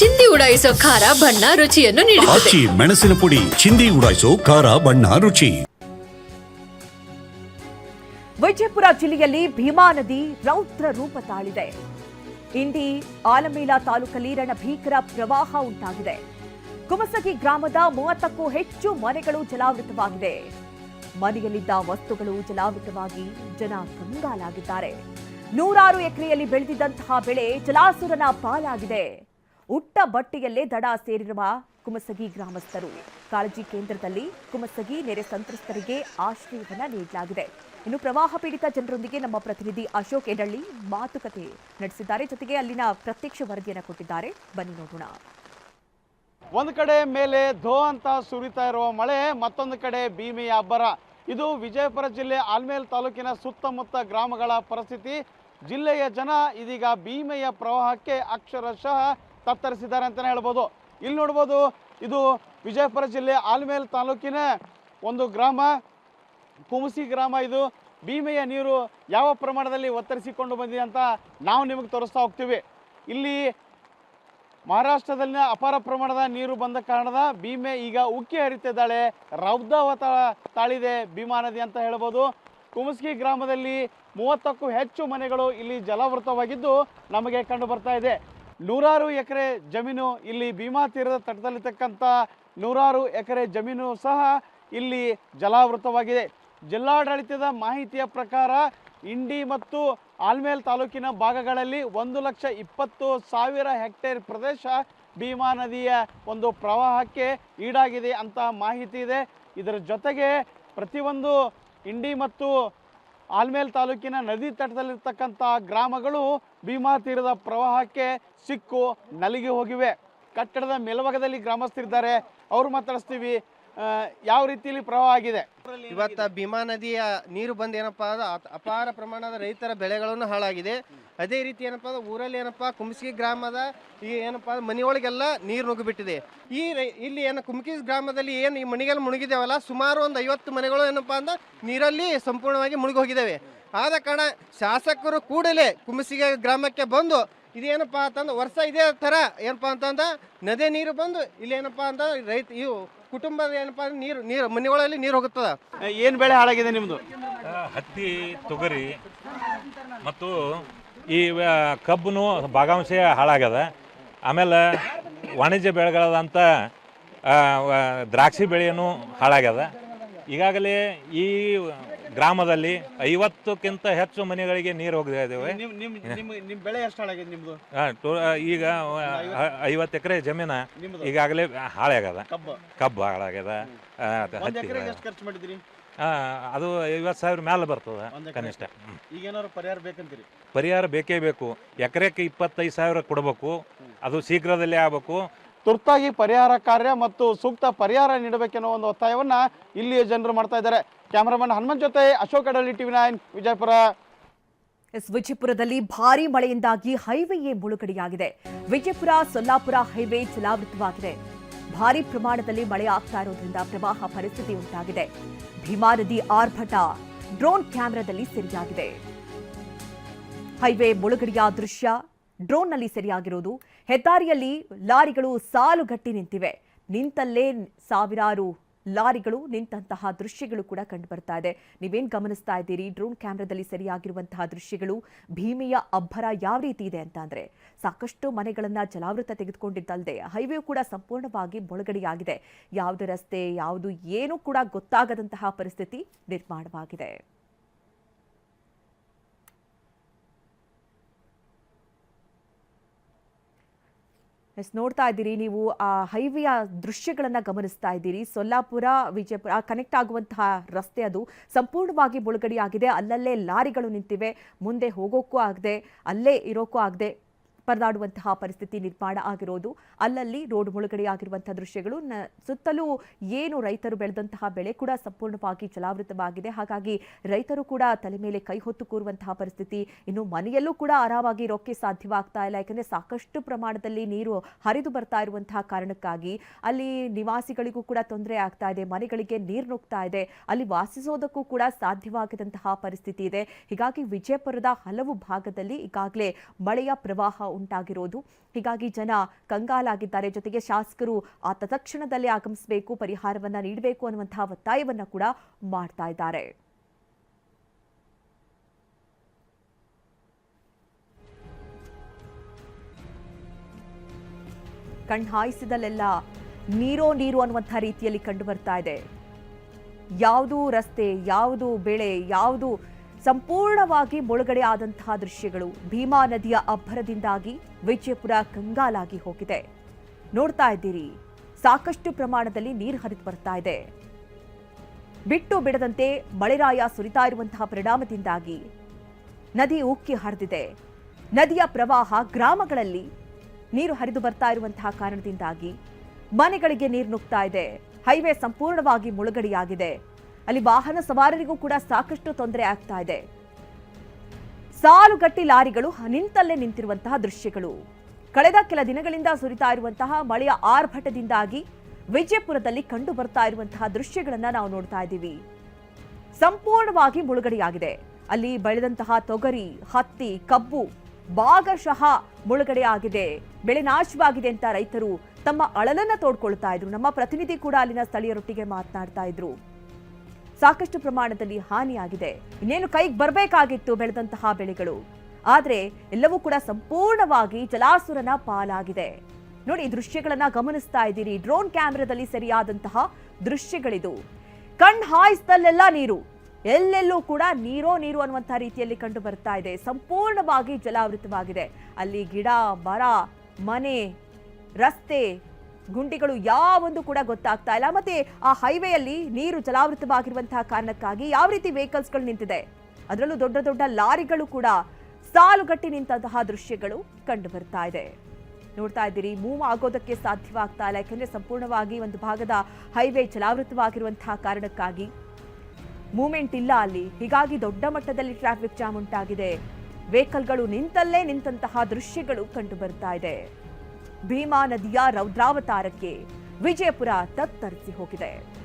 ಚಿಂದಿ ಉಡಾಯಿಸೋ ಖಾರ ಬಣ್ಣ ರುಚಿಯನ್ನು ನೀಡುತ್ತದೆ. ಆಚಿ ಮೆಣಸಿನ ಪುಡಿ ಚಿಂದಿ ಉಡಾಯಿಸೋ ಖಾರ ಬಣ್ಣ ರುಚಿ. ವಿಜಯಪುರ ಜಿಲ್ಲೆಯಲ್ಲಿ ಭೀಮಾ ನದಿ ರೌದ್ರ ರೂಪ ತಾಳಿದೆ. ಇಂಡಿ ಆಲಮೇಲ ತಾಲೂಕಲ್ಲಿ ರಣಭೀಕರ ಪ್ರವಾಹ ಉಂಟಾಗಿದೆ. ಕುಮಸಗಿ ಗ್ರಾಮದ ಮೂವತ್ತಕ್ಕೂ ಹೆಚ್ಚು ಮನೆಗಳು ಜಲಾವೃತವಾಗಿದೆ. ಮನೆಯಲ್ಲಿದ್ದ ವಸ್ತುಗಳು ಜಲಾವೃತವಾಗಿ ಜನ ಕಂಗಾಲಾಗಿದ್ದಾರೆ. ನೂರಾರು ಎಕರೆಯಲ್ಲಿ ಬೆಳೆದಿದ್ದಂತಹ ಬೆಳೆ ಜಲಾಸುರನ ಪಾಲಾಗಿದೆ. ಉಟ್ಟ ಬಟ್ಟೆಯಲ್ಲೇ ದಡ ಸೇರಿರುವ ಕುಮಸಗಿ ಗ್ರಾಮಸ್ಥರು. ಕಾಳಜಿ ಕೇಂದ್ರದಲ್ಲಿ ಕುಮಸಗಿ ನೆರೆ ಸಂತ್ರಸ್ತರಿಗೆ ಆಶ್ರಯವನ್ನ ನೀಡಲಾಗಿದೆ. ಇನ್ನು ಪ್ರವಾಹ ಪೀಡಿತ ಜನರೊಂದಿಗೆ ನಮ್ಮ ಪ್ರತಿನಿಧಿ ಅಶೋಕ್ ಎಡಳ್ಳಿ ಮಾತುಕತೆ ನಡೆಸಿದ್ದಾರೆ. ಜೊತೆಗೆ ಅಲ್ಲಿನ ಪ್ರತ್ಯಕ್ಷ ವರದಿಯನ್ನು ಕೊಟ್ಟಿದ್ದಾರೆ. ಬನ್ನಿ ನೋಡೋಣ. ಒಂದು ಕಡೆ ಮೇಲೆ ಧೋ ಅಂತ ಸುರಿತಾ ಇರುವ ಮಳೆ, ಮತ್ತೊಂದು ಕಡೆ ಭೀಮೆಯ ಅಬ್ಬರ. ಇದು ವಿಜಯಪುರ ಜಿಲ್ಲೆ ಆಲ್ಮೇಲ್ ತಾಲೂಕಿನ ಸುತ್ತಮುತ್ತ ಗ್ರಾಮಗಳ ಪರಿಸ್ಥಿತಿ. ಜಿಲ್ಲೆಯ ಜನ ಇದೀಗ ಭೀಮೆಯ ಪ್ರವಾಹಕ್ಕೆ ಅಕ್ಷರಶಃ ತತ್ತರಿಸಿದ್ದಾರೆ ಅಂತಲೇ ಹೇಳ್ಬೋದು. ಇಲ್ಲಿ ನೋಡ್ಬೋದು, ಇದು ವಿಜಯಪುರ ಜಿಲ್ಲೆ ಆಲ್ಮೇಲ್ ತಾಲೂಕಿನ ಒಂದು ಗ್ರಾಮ, ಕುಮಸಿ ಗ್ರಾಮ ಇದು. ಭೀಮೆಯ ನೀರು ಯಾವ ಪ್ರಮಾಣದಲ್ಲಿ ಒತ್ತರಿಸಿಕೊಂಡು ಬಂದಿದೆ ಅಂತ ನಾವು ನಿಮಗೆ ತೋರಿಸ್ತಾ ಹೋಗ್ತೀವಿ. ಇಲ್ಲಿ ಮಹಾರಾಷ್ಟ್ರದಲ್ಲಿನ ಅಪಾರ ಪ್ರಮಾಣದ ನೀರು ಬಂದ ಕಾರಣದ ಭೀಮೆ ಈಗ ಉಕ್ಕಿ ಹರಿತಿದ್ದಾಳೆ. ರೌದ್ರವತ ತಾಳಿದೆ ಭೀಮಾ ನದಿ ಅಂತ ಹೇಳ್ಬೋದು. ಕುಮಸ್ಕಿ ಗ್ರಾಮದಲ್ಲಿ ಮೂವತ್ತಕ್ಕೂ ಹೆಚ್ಚು ಮನೆಗಳು ಇಲ್ಲಿ ಜಲಾವೃತವಾಗಿದ್ದು ನಮಗೆ ಕಂಡು ಬರ್ತಾ ಇದೆ. ನೂರಾರು ಎಕರೆ ಜಮೀನು ಇಲ್ಲಿ ಭೀಮಾ ತೀರದ ತಟದಲ್ಲಿರ್ತಕ್ಕಂಥ ನೂರಾರು ಎಕರೆ ಜಮೀನು ಸಹ ಇಲ್ಲಿ ಜಲಾವೃತವಾಗಿದೆ. ಜಿಲ್ಲಾಡಳಿತದ ಮಾಹಿತಿಯ ಪ್ರಕಾರ ಇಂಡಿ ಮತ್ತು ಆಲ್ಮೇಲ್ ತಾಲೂಕಿನ ಭಾಗಗಳಲ್ಲಿ ಒಂದು ಲಕ್ಷ ಇಪ್ಪತ್ತು ಸಾವಿರ ಹೆಕ್ಟೇರ್ ಪ್ರದೇಶ ಭೀಮಾ ನದಿಯ ಒಂದು ಪ್ರವಾಹಕ್ಕೆ ಈಡಾಗಿದೆ ಅಂತ ಮಾಹಿತಿ ಇದೆ. ಇದರ ಜೊತೆಗೆ ಪ್ರತಿಯೊಂದು ಇಂಡಿ ಮತ್ತು ಆಲ್ಮೇಲ್ ತಾಲೂಕಿನ ನದಿ ತಟದಲ್ಲಿರ್ತಕ್ಕಂಥ ಗ್ರಾಮಗಳು ಭೀಮಾ ತೀರದ ಪ್ರವಾಹಕ್ಕೆ ಸಿಕ್ಕು ನಲಿಗೆ ಹೋಗಿವೆ. ಕಟ್ಟಡದ ಮೇಲ್ಭಾಗದಲ್ಲಿ ಗ್ರಾಮಸ್ಥರಿದ್ದಾರೆ. ಅವರು ಮಾತಾಡಿಸ್ತೀವಿ ಯಾವ ರೀತಿಯಲ್ಲಿ ಪ್ರವಾಹ ಆಗಿದೆ? ಇವತ್ತ ಭೀಮಾ ನದಿಯ ನೀರು ಬಂದು ಏನಪ್ಪಾ ಅಪಾರ ಪ್ರಮಾಣದ ರೈತರ ಬೆಳೆಗಳನ್ನು ಹಾಳಾಗಿದೆ. ಅದೇ ರೀತಿ ಏನಪ್ಪ ಅಂದ್ರೆ ಊರಲ್ಲಿ ಏನಪ್ಪ ಕುಮ್ಸ್ಗಿ ಗ್ರಾಮದ ಈ ಏನಪ್ಪ ಅಂದ್ರೆ ಮನೆಯೊಳಗೆಲ್ಲ ನೀರು ನುಗ್ಗಿಬಿಟ್ಟಿದೆ. ಈ ರೈ- ಇಲ್ಲಿ ಏನು ಕುಮ್ಕಿ ಗ್ರಾಮದಲ್ಲಿ ಏನು ಈ ಮನೆಗೆಲ್ಲ ಮುಳುಗಿದೇವಲ್ಲ ಸುಮಾರು ಒಂದು ಐವತ್ತು ಮನೆಗಳು ಏನಪ್ಪಾ ಅಂದ್ರೆ ನೀರಲ್ಲಿ ಸಂಪೂರ್ಣವಾಗಿ ಮುಳುಗಿ ಹೋಗಿದ್ದಾವೆ ಆದ ಕಾರಣ ಶಾಸಕರು ಕೂಡಲೇ ಕುಮಸಿಗೆ ಗ್ರಾಮಕ್ಕೆ ಬಂದು ಇದೇನಪ್ಪಾ ಅಂತಂದ್ರೆ ವರ್ಷ ಇದೇ ಥರ ಏನಪ್ಪ ಅಂತಂದ್ರೆ ನದಿ ನೀರು ಬಂದು ಇಲ್ಲಿ ಏನಪ್ಪಾ ಅಂತ ರೈತ ಇವು ಕುಟುಂಬದ ಏನಪ್ಪಾ ಅಂದ್ರೆ ನೀರು ನೀರು ಮನೆಗಳಲ್ಲಿ ನೀರು ಹೋಗುತ್ತದ. ಏನು ಬೆಳೆ ಹಾಳಾಗಿದೆ ನಿಮ್ಮದು ಹತ್ತಿ ತೊಗರಿ ಮತ್ತು ಈ ಕಬ್ಬನು ಭಾಗಾಂಶ ಹಾಳಾಗ್ಯದ. ಆಮೇಲೆ ವಾಣಿಜ್ಯ ಬೆಳೆಗಳಾದಂಥ ದ್ರಾಕ್ಷಿ ಬೆಳೆಯನ್ನು ಹಾಳಾಗ್ಯದ. ಈಗಾಗಲೇ ಈ ಗ್ರಾಮದಲ್ಲಿ ಐವತ್ತಕ್ಕಿಂತ ಹೆಚ್ಚು ಮನೆಗಳಿಗೆ ನೀರು ಹೋಗಿದೆ ಇದ್ದೇವೆ ಈಗ ಐವತ್ತು ಎಕರೆ ಜಮೀನ ಈಗಾಗಲೇ ಹಾಳಾಗ್ಯದ. ಕಬ್ಬು? ಕಬ್ಬು ಹಾಳಾಗ್ಯದ. ಹತ್ತಿ ಆ, ಅದು ಐವತ್ತು ಸಾವಿರ ಮೇಲೆ ಬರ್ತದೆ ಒಂದ್? ಕನಿಷ್ಠ. ಹ್ಮ್. ಈಗ ಏನಾದ್ರು ಪರಿಹಾರ ಬೇಕಂತೀರಿ? ಪರಿಹಾರ ಬೇಕೇ ಬೇಕು. ಎಕರೆಕ್ಕೆ ಇಪ್ಪತ್ತೈದು ಸಾವಿರ ಕೊಡಬೇಕು. ಅದು ಶೀಘ್ರದಲ್ಲೇ ಆಗಬೇಕು. ತುರ್ತಾಗಿ ಪರಿಹಾರ ಕಾರ್ಯ ಮತ್ತು ಸೂಕ್ತ ಪರಿಹಾರ ನೀಡಬೇಕೆನ್ನೋ ಒಂದು ಒತ್ತಾಯವನ್ನ ಇಲ್ಲಿಯ ಜನರು ಮಾಡ್ತಾ ಇದ್ದಾರೆ. ಕ್ಯಾಮರಾಮನ್ ಹನುಮಂತ್ ಜೊತೆ Ashok Adali TV nine Vijayapura. Yes ವಿಜಯಪುರದಲ್ಲಿ ಭಾರಿ ಮಳೆಯಿಂದಾಗಿ ಹೈವೇಯೇ ಮುಳುಗಡೆಯಾಗಿದೆ. ವಿಜಯಪುರ ಸೊಲ್ಲಾಪುರ ಹೈವೇ ಜಲಾವೃತವಾಗಿದೆ. ಭಾರೀ ಪ್ರಮಾಣದಲ್ಲಿ ಮಳೆ ಆಗ್ತಾ ಇರೋದ್ರಿಂದ ಪ್ರವಾಹ ಪರಿಸ್ಥಿತಿ ಉಂಟಾಗಿದೆ. ಭೀಮಾ ನದಿ ಆರ್ಭಟ ಡ್ರೋನ್ ಕ್ಯಾಮೆರಾದಲ್ಲಿ ಸೆರೆಯಾಗಿದೆ. ಹೈವೇ ಮುಳುಗಡೆಯ ದೃಶ್ಯ, ಡ್ರೋನ್ನಲ್ಲಿ ಸೆರೆಯಾಗಿರೋದು. ಹೆದ್ದಾರಿಯಲ್ಲಿ ಲಾರಿಗಳು ಸಾಲುಗಟ್ಟಿ ನಿಂತಿವೆ. ನಿಂತಲ್ಲೇ ಸಾವಿರಾರು ಲಾರಿಗಳು ನಿಂತಹ ದೃಶ್ಯಗಳು ಕೂಡ ಕಂಡುಬರ್ತಾ ಇದೆ. ನೀವೇನ್ ಗಮನಿಸ್ತಾ ಇದ್ದೀರಿ? ಡ್ರೋನ್ ಕ್ಯಾಮ್ರಾದಲ್ಲಿ ಸರಿಯಾಗಿರುವಂತಹ ದೃಶ್ಯಗಳು ಭೀಮಿಯ ಅಬ್ಬರ ಯಾವ ರೀತಿ ಇದೆ ಅಂತ ಸಾಕಷ್ಟು ಮನೆಗಳನ್ನ ಜಲಾವೃತ ತೆಗೆದುಕೊಂಡಿದ್ದಲ್ಲದೆ ಹೈವೇ ಕೂಡ ಸಂಪೂರ್ಣವಾಗಿ ಮುಳುಗಡೆಯಾಗಿದೆ. ಯಾವುದು ರಸ್ತೆ, ಯಾವುದು ಏನೂ ಕೂಡ ಗೊತ್ತಾಗದಂತಹ ಪರಿಸ್ಥಿತಿ ನಿರ್ಮಾಣವಾಗಿದೆ. ಎಸ್, ನೋಡ್ತಾ ಇದ್ದೀರಿ, ನೀವು ಆ ಹೈವೆಯ ದೃಶ್ಯಗಳನ್ನು ಗಮನಿಸ್ತಾ ಇದ್ದೀರಿ. ಸೊಲ್ಲಾಪುರ, ವಿಜಯಪುರ ಕನೆಕ್ಟ್ ಆಗುವಂತಹ ರಸ್ತೆ ಅದು ಸಂಪೂರ್ಣವಾಗಿ ಮುಳುಗಡೆಯಾಗಿದೆ. ಅಲ್ಲಲ್ಲೇ ಲಾರಿಗಳು ನಿಂತಿವೆ. ಮುಂದೆ ಹೋಗೋಕ್ಕೂ ಆಗದೆ, ಅಲ್ಲೇ ಇರೋಕ್ಕೂ ಆಗದೆ ಪರದಾಡುವಂತಹ ಪರಿಸ್ಥಿತಿ ನಿರ್ಮಾಣ ಆಗಿರೋದು. ಅಲ್ಲಲ್ಲಿ ರೋಡ್ ಮುಳುಗಡೆಯಾಗಿರುವಂತಹ ದೃಶ್ಯಗಳು ಸುತ್ತಲೂ ಏನು ರೈತರು ಬೆಳೆದಂತಹ ಬೆಳೆ ಕೂಡ ಸಂಪೂರ್ಣವಾಗಿ ಜಲಾವೃತವಾಗಿದೆ. ಹಾಗಾಗಿ ರೈತರು ಕೂಡ ತಲೆ ಮೇಲೆ ಕೈ ಹೊತ್ತು ಕೂರುವಂತಹ ಪರಿಸ್ಥಿತಿ. ಇನ್ನು ಮನೆಯಲ್ಲೂ ಕೂಡ ಆರಾಮಾಗಿ ಇರೋಕ್ಕೆ ಸಾಧ್ಯವಾಗ್ತಾ ಇಲ್ಲ. ಯಾಕಂದ್ರೆ ಸಾಕಷ್ಟು ಪ್ರಮಾಣದಲ್ಲಿ ನೀರು ಹರಿದು ಬರ್ತಾ ಇರುವಂತಹ ಕಾರಣಕ್ಕಾಗಿ ಅಲ್ಲಿ ನಿವಾಸಿಗಳಿಗೂ ಕೂಡ ತೊಂದರೆ ಆಗ್ತಾ ಇದೆ. ಮನೆಗಳಿಗೆ ನೀರು ನುಗ್ತಾ ಇದೆ. ಅಲ್ಲಿ ವಾಸಿಸೋದಕ್ಕೂ ಕೂಡ ಸಾಧ್ಯವಾಗದಂತಹ ಪರಿಸ್ಥಿತಿ ಇದೆ. ಹೀಗಾಗಿ ವಿಜಯಪುರದ ಹಲವು ಭಾಗದಲ್ಲಿ ಈಗಾಗಲೇ ಮಳೆಯ ಪ್ರವಾಹ ಉಂಟಾಗಿರೋದು. ಹೀಗಾಗಿ ಜನ ಕಂಗಾಲಾಗಿದ್ದಾರೆ. ಜೊತೆಗೆ ಶಾಸಕರು ಆ ತತ್ಕ್ಷಣದಲ್ಲೇ ಆಗಮಿಸಬೇಕು, ಪರಿಹಾರವನ್ನ ನೀಡಬೇಕು ಅನ್ನುವಂತಹ ಒತ್ತಾಯವನ್ನ ಕೂಡ ಮಾಡ್ತಾ ಇದ್ದಾರೆ. ಕಣ್ಹಾಯಿಸಿದಲ್ಲೆಲ್ಲ ನೀರೋ ನೀರು ಅನ್ನುವಂತಹ ರೀತಿಯಲ್ಲಿ ಕಂಡು ಬರ್ತಾ ಇದೆ. ಯಾವುದು ರಸ್ತೆ, ಯಾವುದು ಬೆಳೆ, ಯಾವುದು ಸಂಪೂರ್ಣವಾಗಿ ಮುಳುಗಡೆ ಆದಂತಹ ದೃಶ್ಯಗಳು ಭೀಮಾ ನದಿಯ ಅಬ್ಬರದಿಂದಾಗಿ ವಿಜಯಪುರ ಕಂಗಾಲಾಗಿ ಹೋಗಿದೆ. ನೋಡ್ತಾ ಇದ್ದೀರಿ, ಸಾಕಷ್ಟು ಪ್ರಮಾಣದಲ್ಲಿ ನೀರು ಹರಿದು ಬರ್ತಾ ಇದೆ. ಬಿಟ್ಟು ಬಿಡದಂತೆ ಮಳೆರಾಯ ಸುರಿತಾ ಇರುವಂತಹ ಪರಿಣಾಮದಿಂದಾಗಿ ನದಿ ಉಕ್ಕಿ ಹರಿದಿದೆ. ನದಿಯ ಪ್ರವಾಹ ಗ್ರಾಮಗಳಲ್ಲಿ ನೀರು ಹರಿದು ಬರ್ತಾ ಇರುವಂತಹ ಕಾರಣದಿಂದಾಗಿ ಮನೆಗಳಿಗೆ ನೀರು ನುಗ್ತಾ ಇದೆ. ಹೈವೇ ಸಂಪೂರ್ಣವಾಗಿ ಮುಳುಗಡೆಯಾಗಿದೆ. ಅಲ್ಲಿ ವಾಹನ ಸವಾರರಿಗೂ ಕೂಡ ಸಾಕಷ್ಟು ತೊಂದರೆ ಆಗ್ತಾ ಇದೆ. ಸಾಲುಗಟ್ಟಿ ಲಾರಿಗಳು ನಿಂತಲ್ಲೇ ನಿಂತಿರುವಂತಹ ದೃಶ್ಯಗಳು. ಕಳೆದ ಕೆಲ ದಿನಗಳಿಂದ ಸುರಿತಾ ಇರುವಂತಹ ಮಳೆಯ ಆರ್ಭಟದಿಂದಾಗಿ ವಿಜಯಪುರದಲ್ಲಿ ಕಂಡು ಬರ್ತಾ ಇರುವಂತಹ ದೃಶ್ಯಗಳನ್ನ ನಾವು ನೋಡ್ತಾ ಇದ್ದೀವಿ. ಸಂಪೂರ್ಣವಾಗಿ ಮುಳುಗಡೆಯಾಗಿದೆ. ಅಲ್ಲಿ ಬೆಳೆದಂತಹ ತೊಗರಿ, ಹತ್ತಿ, ಕಬ್ಬು ಭಾಗಶಃ ಮುಳುಗಡೆ ಆಗಿದೆ ಬೆಳೆ ನಾಶವಾಗಿದೆ ಅಂತ ರೈತರು ತಮ್ಮ ಅಳಲನ್ನ ತೋಡ್ಕೊಳ್ತಾ ಇದ್ರು. ನಮ್ಮ ಪ್ರತಿನಿಧಿ ಕೂಡ ಅಲ್ಲಿನ ಸ್ಥಳೀಯರೊಟ್ಟಿಗೆ ಮಾತನಾಡ್ತಾ ಇದ್ರು. ಸಾಕಷ್ಟು ಪ್ರಮಾಣದಲ್ಲಿ ಹಾನಿಯಾಗಿದೆ. ಇನ್ನೇನು ಕೈಗೆ ಬರಬೇಕಾಗಿತ್ತು ಬೆಳೆದಂತಹ ಬೆಳೆಗಳು. ಆದರೆ ಎಲ್ಲವೂ ಕೂಡ ಸಂಪೂರ್ಣವಾಗಿ ಜಲಾಸುರನ ಪಾಲಾಗಿದೆ. ನೋಡಿ ದೃಶ್ಯಗಳನ್ನ ಗಮನಿಸ್ತಾ ಇದ್ದೀರಿ. ಡ್ರೋನ್ ಕ್ಯಾಮೆರಾದಲ್ಲಿ ಸರಿಯಾದಂತಹ ದೃಶ್ಯಗಳಿದು. ಕಣ್ ಹಾಯಿಸ್ದಲ್ಲೆಲ್ಲ ನೀರು. ಎಲ್ಲೆಲ್ಲೂ ಕೂಡ ನೀರೋ ನೀರು ಅನ್ನುವಂತಹ ರೀತಿಯಲ್ಲಿ ಕಂಡು ಬರ್ತಾ ಇದೆ. ಸಂಪೂರ್ಣವಾಗಿ ಜಲಾವೃತವಾಗಿದೆ. ಅಲ್ಲಿ ಗಿಡ, ಮರ, ಮನೆ, ರಸ್ತೆ ಗುಂಡಿಗಳು ಯಾವೊಂದು ಕೂಡ ಗೊತ್ತಾಗ್ತಾ ಇಲ್ಲ. ಮತ್ತೆ ಆ ಹೈವೇಯಲ್ಲಿ ನೀರು ಜಲಾವೃತವಾಗಿರುವಂತಹ ಕಾರಣಕ್ಕಾಗಿ ಯಾವ ರೀತಿ ವೆಹಿಕಲ್ಸ್ಗಳು ನಿಂತಿದೆ? ಅದರಲ್ಲೂ ದೊಡ್ಡ ದೊಡ್ಡ ಲಾರಿಗಳು ಕೂಡ ಸಾಲುಗಟ್ಟಿ ನಿಂತಹ ದೃಶ್ಯಗಳು ಕಂಡು ಬರ್ತಾ ಇದೆ. ನೋಡ್ತಾ ಇದ್ದೀರಿ, ಮೂವ್ ಆಗೋದಕ್ಕೆ ಸಾಧ್ಯವಾಗ್ತಾ ಇಲ್ಲ. ಯಾಕಂದ್ರೆ ಸಂಪೂರ್ಣವಾಗಿ ಒಂದು ಭಾಗದ ಹೈವೇ ಜಲಾವೃತವಾಗಿರುವಂತಹ ಕಾರಣಕ್ಕಾಗಿ ಮೂವ್ಮೆಂಟ್ ಇಲ್ಲ ಅಲ್ಲಿ. ಹೀಗಾಗಿ ದೊಡ್ಡ ಮಟ್ಟದಲ್ಲಿ ಟ್ರಾಫಿಕ್ ಜಾಮ್ ಉಂಟಾಗಿದೆ. ವೆಹಿಕಲ್ಗಳು ನಿಂತಲ್ಲೇ ನಿಂತಹ ದೃಶ್ಯಗಳು ಕಂಡು ಬರ್ತಾ ಇದೆ. ಭೀಮಾ ನದಿಯ ರೌದ್ರಾವತಾರಕ್ಕೆ ವಿಜಯಪುರ ತತ್ತರಿಸಿ ಹೋಗಿದೆ.